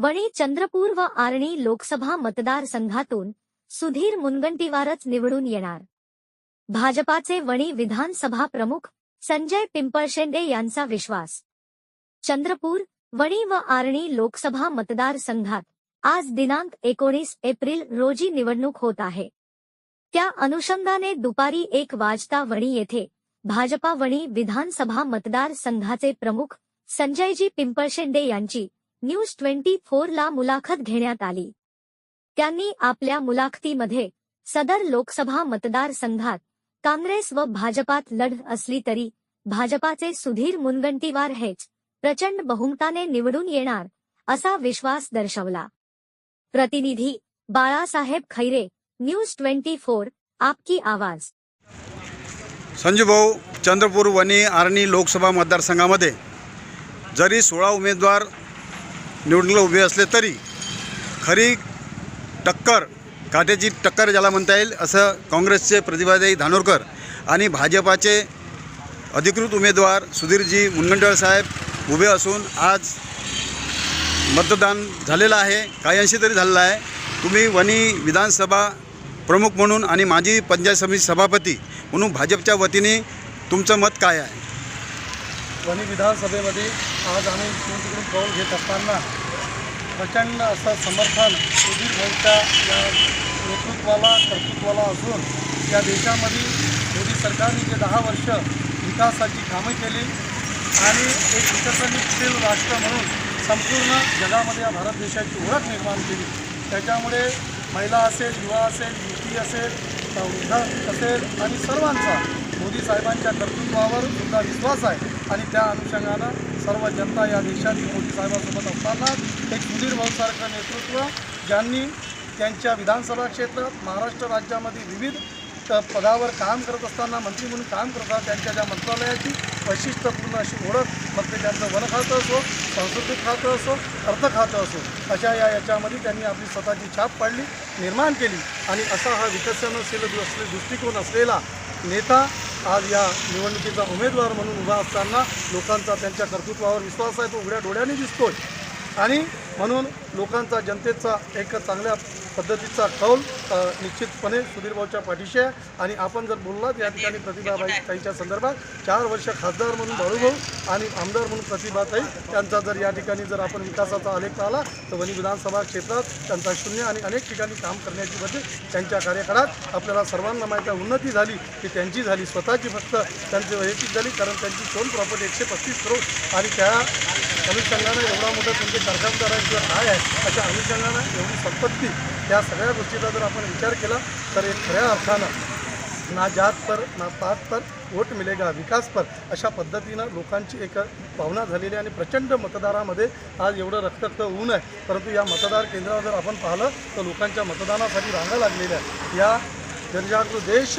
वणी चंद्रपूर व आर्णी लोकसभा मतदारसंघातून सुधीर मुनगंटीवारच निवडून येणार. भाजपाचे वणी विधानसभा प्रमुख संजय पिंपळशेंडे यांचा विश्वास. चंद्रपूर वणी व आर्णी लोकसभा मतदारसंघात आज दिनांक एकोणीस एप्रिल रोजी निवडणूक होत आहे. त्या अनुषंगाने दुपारी एक वाजता वणी येथे भाजपा वणी विधानसभा मतदारसंघाचे प्रमुख संजयजी पिंपळशेंडे यांची न्यूज ट्वेंटी फोरला मुलाखत घेण्यात आली. त्यांनी आपल्या मुलाखतीमध्ये सदर लोकसभा मतदारसंघात काँग्रेस व भाजपात लढ असली तरी भाजपाचे सुधीर मुनगंटीवार हेच प्रचंड बहुमताने निवडून येणार असा विश्वास दर्शवला. प्रतिनिधी Balasaheb Khaire news twenty four आपकी आवाज. संजू भाऊ चंद्रपूर वणी आर्णी लोकसभा मतदारसंघामध्ये जरी सोळा उमेदवार निवडणुकीला उभे असले तरी खरी टक्कर काट्याची टक्कर ज्याला म्हणता येईल असं काँग्रेसचे प्रतिभादाई धानोरकर आणि भाजपाचे अधिकृत उमेदवार सुधीरजी मुनगंटीवार साहेब उभे असून आज मतदान झालेलं आहे काही अंशी तरी झालेलं आहे. तुम्ही वणी विधानसभा प्रमुख म्हणून आणि माजी पंचायत समिती सभापती म्हणून भाजपच्या वतीने तुमचं मत काय आहे? वणी विधानसभेमध्ये आज आम्ही तिकडून घेत असताना प्रचंड असं समर्थन सुधीर भाऊच्या या नेतृत्वाला कर्तृत्वाला असून या देशामध्ये मोदी सरकारने जे दहा वर्ष विकासाची कामं केली आणि एक विकसनशील राष्ट्र म्हणून संपूर्ण जगामध्ये या भारत देशाची ओळख निर्माण केली. त्याच्यामुळे महिला असेल युवा असेल युती असेल वृद्ध असेल आणि सर्वांचा मोदी साहेबांच्या कर्तृत्वावर सुद्धा विश्वास आहे आणि त्या अनुषंगानं सर्व जनता या देशातील मोदी साहेबांसोबत असताना एक सुधीर भाऊसारखं नेतृत्व ज्यांनी त्यांच्या विधानसभा क्षेत्रात महाराष्ट्र राज्यामध्ये विविध पदावर काम करत असताना मंत्री म्हणून काम करतात त्यांच्या ज्या मंत्रालयाची वैशिष्ट्यपूर्ण अशी ओळख मग ते त्यांचं वन खातं असो सांस्कृतिक खातं असो अर्थ खातं असो अशा या याच्यामध्ये त्यांनी आपली स्वतःची छाप पाडली निर्माण केली. आणि असा हा विकसनशील असले दृष्टिकोन असलेला नेता आज या निवडणुकीचा उमेदवार म्हणून उभा असताना लोकांचा त्यांच्या कर्तृत्वावर विश्वास आहे तो उघड्या डोळ्याने दिसतोय. आणि म्हणून लोकांचा जनतेचा एक चांगल्या पद्धतीचा कौल निश्चितपणे सुधीरभाऊच्या पाठीशी आहे. आणि आपण जर बोललात या ठिकाणी प्रतिभाबाई ताईच्या संदर्भात चार वर्ष खासदार म्हणून बाळूभाऊ आणि आमदार म्हणून प्रतिभाताई त्यांचा जर या ठिकाणी जर आपण विकासाचा आलेख आला तर वणी विधानसभा क्षेत्रात त्यांचा शून्य आणि अनेक ठिकाणी काम करण्याची बदल त्यांच्या कार्यकाळात आपल्याला सर्वांना माहिती आहे. उन्नती झाली ती त्यांची झाली. स्वतःची फक्त त्यांची वैयक्तिक झाली कारण त्यांची दोन प्रॉपर्टी एकशे पस्तीस करोड आणि त्या अनुषंगानं एवढा मोठा तुमचे कारखानदार आहे किंवा काय आहे? अशा अनुषंगानं एवढी संपत्ती या सगळ्या गोष्टीचा जर आपण विचार केला तर एक खऱ्या अर्थानं ना जात पर ना पात पर वोट मिलेगा विकास पर. अशा पद्धतीनं लोकांची एक भावना झालेली आहे आणि प्रचंड मतदारामध्ये आज एवढं रक्तरक्त ऊन आहे. परंतु या मतदार केंद्रावर जर आपण पाहिलं तर लोकांच्या मतदानासाठी रांगा लागलेल्या आहेत. या जनजागृत देश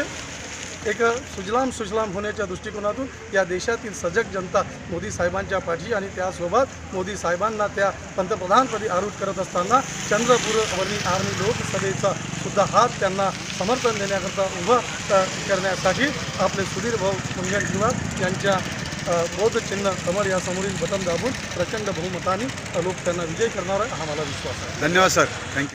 एक सुजलाम सुजलाम होण्याच्या दृष्टिकोनातून या देशातील सजग जनता मोदी साहेबांच्या पाठी आणि त्यासोबत मोदी साहेबांना त्या पंतप्रधानपदी आरूढ करत असताना चंद्रपूर वर्णी आर्मी लोकसभेचा सुद्धा हात त्यांना समर्थन देण्याकरता उभं करण्यासाठी आपले सुधीर भाऊ मुनगंटीवार यांच्या बोधचिन्ह बौद्ध यासमोरील या समोरील बटन दाबून प्रचंड बहुमताने लोक त्यांना विजय करणार आहे हा मला विश्वास आहे. धन्यवाद सर. थँक्यू